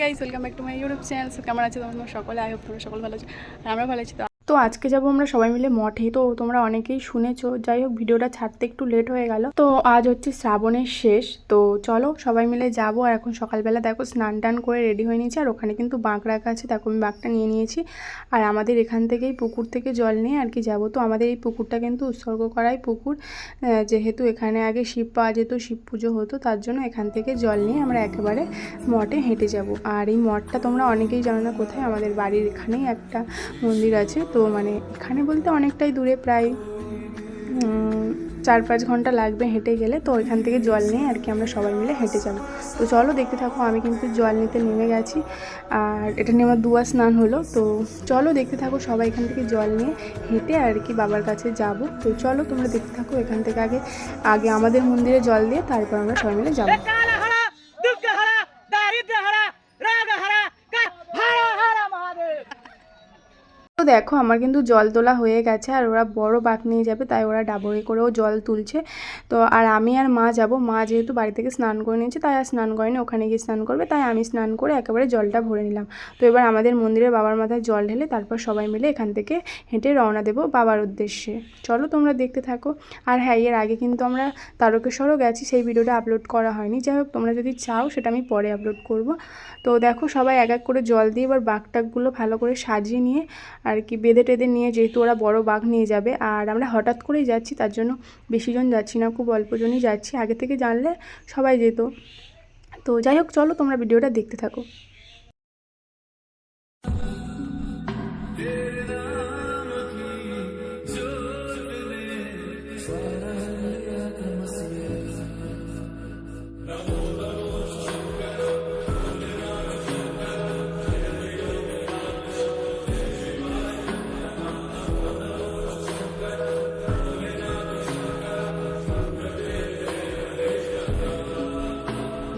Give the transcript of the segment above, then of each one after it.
Guys welcome back to my YouTube channel কেমন আছে তোমার সকলে? আই হোপ তোমরা সকল ভালো আছো। আমরা ভালো আছি, তো তো আজকে যাব আমরা সবাই মিলে মঠে। তো তোমরা অনেকেই শুনেছো। যাই হোক, ভিডিওটা ছাড়তে একটু লেট হয়ে গেল। তো আজ হচ্ছে শ্রাবণের শেষ। তো চলো, সবাই মিলে যাব। আর এখন সকালবেলা দেখো, স্নান টান করে রেডি হয়ে নিয়েছি। আর ওখানে কিন্তু বাঁক রাখা আছে। দেখো, আমি বাঁকটা নিয়ে নিয়েছি। আর আমাদের এখান থেকেই পুকুর থেকে জল নিয়ে আর কি যাব। তো আমাদের এই পুকুরটা কিন্তু উৎসর্গ করাই পুকুর। যেহেতু এখানে আগে শিব পাওয়া যেত, শিব পুজো হতো, তার জন্য এখান থেকে জল নিয়ে আমরা একেবারে মঠে হেঁটে যাব। আর এই মঠটা তোমরা অনেকেই জানো না কোথায়? আমাদের বাড়ির এখানেই একটা মন্দির আছে। তো মানে এখানে বলতে অনেকটাই দূরে প্রায় চার পাঁচ ঘণ্টা লাগবে হেঁটে গেলে, তো এখান থেকে জল নিয়ে আর কি আমরা সবাই মিলে হেঁটে যাব। তো চলো দেখতে থাকো, আমি কিন্তু জল নিতে নেমে গেছি। আর এটা নিয়ে আমার দুয়া স্নান হলো, তো চলো দেখতে থাকো সবাই এখান থেকে জল নিয়ে হেঁটে আর কি বাবার কাছে যাব। তো চলো তোমরা দেখতে থাকো এখান থেকে আগে আগে আমাদের মন্দিরে জল দিয়ে তারপর আমরা সবাই মিলে যাব। তো দেখো, আমার কিন্তু জল তোলা হয়ে গেছে আর ওরা বড় বাঁক নিয়ে যাবে, তাই ওরা ডাবরে করেও জল তুলছে। তো আর আমি আর মা যাব, মা যেহেতু বাড়ি থেকে স্নান করে নিয়েছে, তাই আর স্নান করেনি, ওখানে গিয়ে স্নান করবে, তাই আমি স্নান করে একেবারে জলটা ভরে নিলাম। তো এবার আমাদের মন্দিরে বাবার মাথায় জল ঢেলে তারপর সবাই মিলে এখান থেকে হেঁটে রওনা দেবো বাবার উদ্দেশ্যে। চলো তোমরা দেখতে থাকো। আর হ্যাঁ এর আগে কিন্তু আমরা তারকেশ্বরও গেছি, সেই ভিডিওটা আপলোড করা হয়নি। যাই হোক, তোমরা যদি চাও সেটা আমি পরে আপলোড করব। তো দেখো, সবাই এক এক করে জল দিয়ে এবার বাঘটাকগুলো ভালো করে সাজিয়ে নিয়ে আর কি বেঁধে টেঁধে নিয়ে যেহেতু ওরা বড় বাঘ নিয়ে যাবে, আর আমরা হঠাৎ করেই যাচ্ছি, তার জন্য বেশিজন যাচ্ছি না, খুব অল্পজনই যাচ্ছি। আগে থেকে জানলে সবাই যেত। তো যাই হোক, চলো তোমরা ভিডিওটা দেখতে থাকো।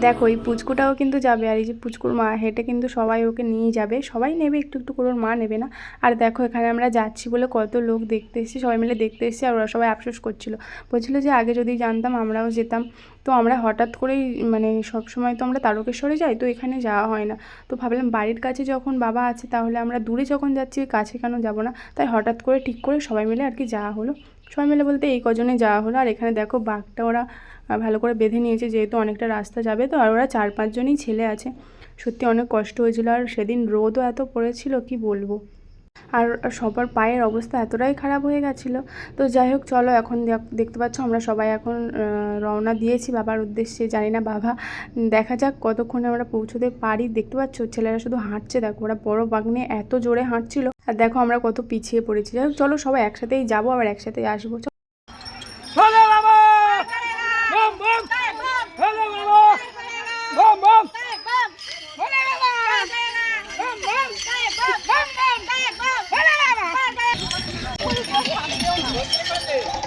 দেখো, এই পুচকুটাও কিন্তু যাবে আর এই যে পুচকুর মা, হেঁটে কিন্তু সবাই ওকে নিয়ে যাবে। সবাই নেবে, একটু একটু করে ওর মা নেবে না। আর দেখো, এখানে আমরা যাচ্ছি বলে কত লোক দেখতে এসেছি, সবাই মিলে দেখতে এসেছি আর ওরা সবাই আফসোস করছিল। বলছিল যে, আগে যদি জানতাম আমরাও যেতাম। তো আমরা হঠাৎ করেই মানে সব সময় তো আমরা তারকেশ্বরে যাই, তো এখানে যাওয়া হয় না। তো ভাবলাম বাড়ির কাছে যখন বাবা আছে, তাহলে আমরা দূরে যখন যাচ্ছি কাছে কেন যাব না? তাই হঠাৎ করে ঠিক করে সবাই মিলে আর কি যাওয়া হলো। সবাই মিলে বলতে এই কজনে যাওয়া হলো। আর এখানে দেখো বাঘটা ওরা ভালো করে বেঁধে নিয়েছে, যেহেতু অনেকটা রাস্তা যাবে তো, আর ওরা চার পাঁচজনই ছেলে আছে। সত্যি অনেক কষ্ট হয়েছিল। আর সেদিন রোদও এত পড়েছিল, কি বলব? আর সবার পায়ের অবস্থা এতটাই খারাপ হয়ে গেছিল। তো যাই হোক, চলো এখন দেখ- দেখতে পাচ্ছ আমরা সবাই এখন রওনা দিয়েছি বাবার উদ্দেশ্যে, জানি না বাবা। দেখা যাক কতক্ষণে আমরা পৌঁছতে পারি। দেখতে পাচ্ছ ছেলেরা শুধু হাঁটছে, দেখো ওরা বড় বাগনে এত জোরে হাঁটছিল। আর দেখো আমরা কত পিছিয়ে পড়েছি। যাই চলো সবাই একসাথেই যাব, আবার একসাথেই আসব। Hey!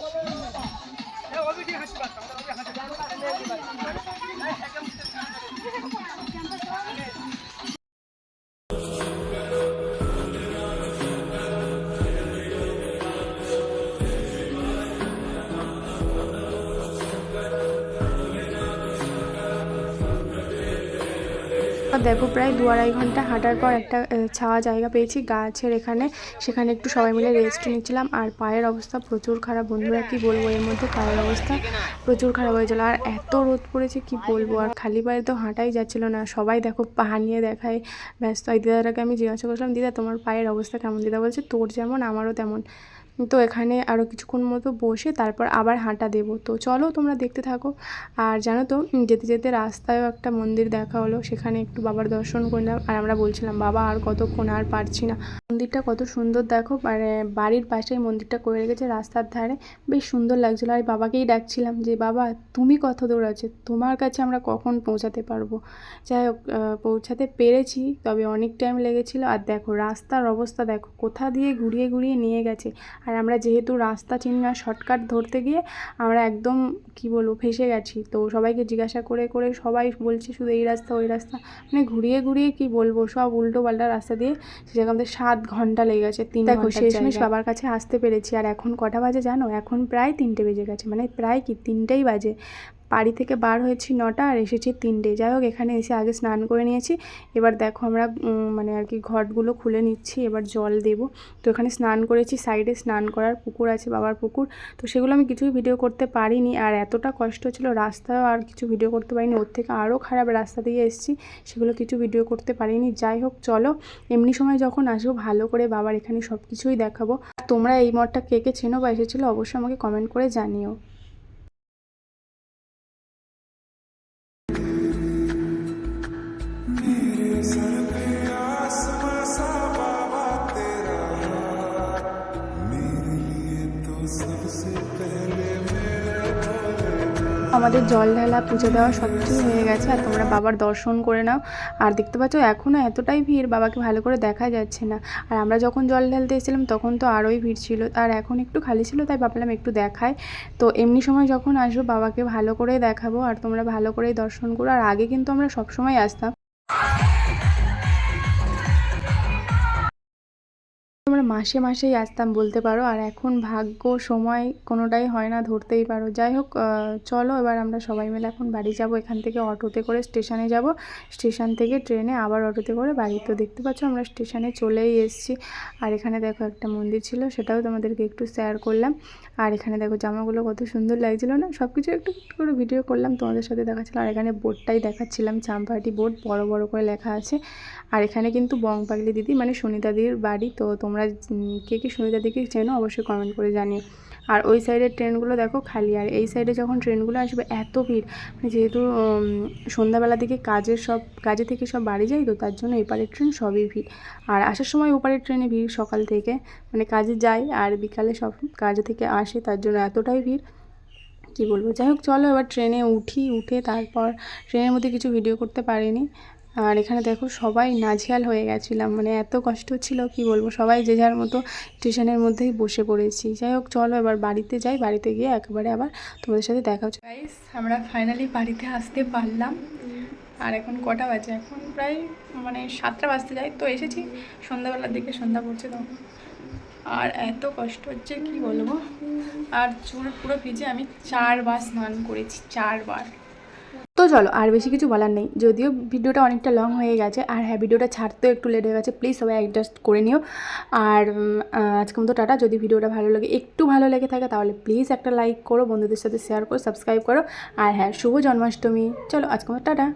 আর দেখো প্রায় দু আড়াই ঘণ্টা হাঁটার পর একটা ছাওয়া জায়গা পেয়েছি গাছের এখানে। সেখানে একটু সবাই মিলে রেস্ট নিচ্ছিলাম। আর পায়ের অবস্থা প্রচুর খারাপ বন্ধুরা কি বলব এর মধ্যে? পায়ের অবস্থা প্রচুর খারাপ হয়েছিল আর এত রোদ পড়েছে, কি বলব? আর খালি পায়ে তো হাঁটাই যাচ্ছিল না। সবাই দেখো পা নিয়ে দেখায় ব্যস্ত। হয় দিদাটাকে আমি জিজ্ঞাসা করছিলাম, দিদা, তোমার পায়ের অবস্থা কেমন? দিদা বলছে, তোর যেমন, আমারও তেমন। তো এখানে আরও কিছুক্ষণ মতো বসে তারপর আবার হাঁটা দেবো। তো চলো তোমরা দেখতে থাকো। আর জানো তো, যেতে যেতে রাস্তায়ও একটা মন্দির দেখা হলো। সেখানে একটু বাবার দর্শন করলাম। আর আমরা বলছিলাম, বাবা, আর কতক্ষণ আর পারছি না? মন্দিরটা কত সুন্দর দেখো। মানে বাড়ির পাশেই মন্দিরটা করে রেখেছে রাস্তার ধারে। বেশ সুন্দর লাগছিল। আর বাবাকেই ডাকছিলাম যে, বাবা, তুমি কত দূর আছে? তোমার কাছে আমরা কখন পৌঁছাতে পারব? যাই হোক পৌঁছাতে পেরেছি। তবে অনেক টাইম লেগেছিলো। আর দেখো, রাস্তার অবস্থা দেখো। কোথা দিয়ে ঘুরিয়ে ঘুরিয়ে নিয়ে গেছে। আর আমরা যেহেতু রাস্তা চিনি না শর্টকাট ধরতে গিয়ে আমরা একদম কি বলব ফেসে গেছি। তো সবাইকে জিজ্ঞাসা করে করে সবাই বলছে শুধু এই রাস্তা ওই রাস্তা। মানে ঘুরিয়ে ঘুরিয়ে কি বলব সব উল্টো পাল্টা রাস্তা দিয়ে সেরকম আমাদের সাত ঘণ্টা লেগে গেছে তিন দেখো শেষমেশ বাবার কাছে আসতে পেরেছি। আর এখন কটা বাজে জানো? এখন প্রায় তিনটে বেজে গেছে। মানে প্রায় কি? তিনটেই বাজে। বাড়ি থেকে বার হয়েছি নটা আর এসেছি তিনটে। যাই হোক, এখানে এসে আগে স্নান করে নিয়েছি। এবার দেখো আমরা মানে আর কি ঘটগুলো খুলে নিচ্ছি, এবার জল দেবো। তো এখানে স্নান করেছি, সাইডে স্নান করার পুকুর আছে, বাবার পুকুর। তো সেগুলো আমি কিছুই ভিডিও করতে পারিনি আর এতটা কষ্ট ছিল রাস্তায় আর কিছু ভিডিও করতে পারিনি। ওর থেকে আরও খারাপ রাস্তা দিয়ে এসেছি, সেগুলো কিছু ভিডিও করতে পারিনি। যাই হোক, চলো, এমনি সময় যখন আসব, ভালো করে বাবার এখানে সব কিছুই দেখাবো তোমরা এই মঠটা কে কে চেনো বা এসেছিল, অবশ্যই আমাকে কমেন্ট করে জানিও। আমাদের জল ঢালা পুজো দেওয়া সব কিছু হয়ে গেছে, আর তোমরা বাবার দর্শন করে নাও। আর দেখতে পাচ্ছ এখনও এতটাই ভিড় বাবাকে ভালো করে দেখা যাচ্ছে না। আর আমরা যখন জল ঢালতে এসেছিলাম, তখন তো আরোই ভিড় ছিল। আর এখন একটু খালি ছিল, তাই ভাবলাম একটু দেখায় তো এমনি সময় যখন আসব, বাবাকে ভালো করে দেখাবো, আর তোমরা ভালো করেই দর্শন করো। আর আগে কিন্তু আমরা সবসময় আসতাম। মাসে মাসেই আসতাম, বলতে পারো। আর এখন ভাগ্য, সময় কোনোটাই হয় না, ধরতেই পারো। যাই হোক চলো এবার আমরা সবাই মিলে এখন বাড়ি যাব। এখান থেকে অটোতে করে স্টেশনে যাব। স্টেশন থেকে ট্রেনে আবার অটোতে করে বাড়ি তো দেখতে পাচ্ছ, আমরা স্টেশনে চলেই এসেছি। আর এখানে দেখো একটা মন্দির ছিল, সেটাও তোমাদেরকে একটু শেয়ার করলাম। আর এখানে দেখো জামাগুলো কত সুন্দর লাগছিল না? সব কিছু একটু করে ভিডিও করলাম, তোমাদের সাথে দেখাচ্ছিলাম। আর এখানে বোর্ডটাই দেখাচ্ছিলাম, চাম্পাহাটি বোর্ড, বড় বড় করে লেখা আছে। আর এখানে কিন্তু বং পাগলি দিদি মানে সুনিতাদির বাড়ি, তো তোমরা কে কে সুনিতাদিকে চেনো? অবশ্যই কমেন্ট করে জানিও। আর ওই সাইডের ট্রেনগুলো দেখো খালি। আর এই সাইডে যখন ট্রেনগুলো আসবে, এত ভিড়। মানে যেহেতু সন্ধ্যাবেলা দিকে কাজের সব, কাজে থেকে সব বাড়ি যায় তো, তার জন্য এপারের ট্রেন সবই ভিড়। আর আসার সময় ওপারের ট্রেনে ভিড় সকাল থেকে। মানে কাজে যায় আর বিকালে সব কাজে থেকে আসে, তার জন্য এতটাই ভিড়। কি বলব? যাই হোক, চলো এবার ট্রেনে উঠি, উঠে তারপর ট্রেনের মধ্যে কিছু ভিডিও করতে পারিনি। আর এখানে দেখো সবাই নাঝিয়াল হয়ে গেছিলাম। মানে এত কষ্ট ছিল, কি বলব? সবাই যে যার মতো স্টেশনের মধ্যেই বসে পড়েছি। যাই হোক, চলো এবার বাড়িতে যাই। বাড়িতে গিয়ে একেবারে আবার তোমাদের সাথে দেখা হচ্ছে। গাইস আমরা ফাইনালি বাড়িতে আসতে পারলাম। আর এখন কটা বাজে? এখন প্রায় মানে সাতটা বাজতে যায়। তো এসেছি, সন্ধ্যাবেলার দিকে সন্ধ্যা পড়ছে তখন আর এত কষ্ট হচ্ছে, কি বলব? আর চুল পুরো ভিজে আমি চারবার স্নান করেছি, চারবার। তো চলো, আর বেশি কিছু বলার নেই। যদিও ভিডিওটা অনেকটা লং হয়ে গেছে, আর হ্যাঁ ভিডিওটা ছাড়তেও একটু লেট হয়ে গেছে প্লিজ সবাই অ্যাডজাস্ট করে নিও। আর আজকে মতো টাটা। যদি ভিডিওটা ভালো লাগে, একটু ভালো লেগে থাকে, তাহলে প্লিজ একটা লাইক করো, বন্ধুদের সাথে শেয়ার করো সাবস্ক্রাইব করো। আর হ্যাঁ শুভ জন্মাষ্টমী। চলো, আজকে মতো টাটা।